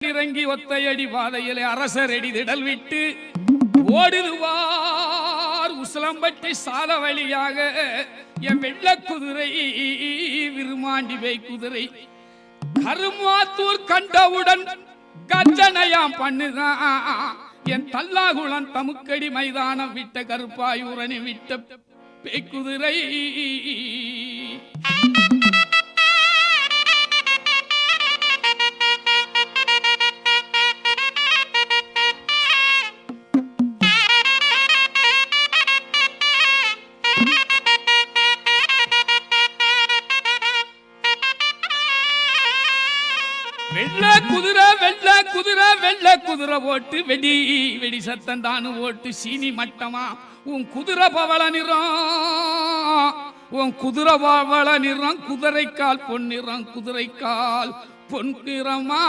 இறங்கி ஒத்தையடி பாதையிலே அரசரடி திடல் விட்டு ஓடுதுவார் உசலம்பட்டி சால வழியாக என் வெள்ள குதிரை விருமாண்டி வை குதிரை. கருமாத்தூர் கண்டவுடன் கர்ஜனையாம் பண்ணுதான் என் தல்லாகுளம் தமுக்கடி மைதானம் விட்ட கருப்பாயூரணி விட்ட பேய்குதிரை வெள்ள குதிரை வெள்ள குதிரை வெள்ள குதிரை ஓட்டு வெடி வெடி சத்தம் தானு ஓட்டு சீனி மட்டமா? உன் குதிரை பவள நிறம் உன் குதிரை பவள நிறம் குதிரைக்கால் பொன்னிறம் குதிரைக்கால் பொன்னிறமா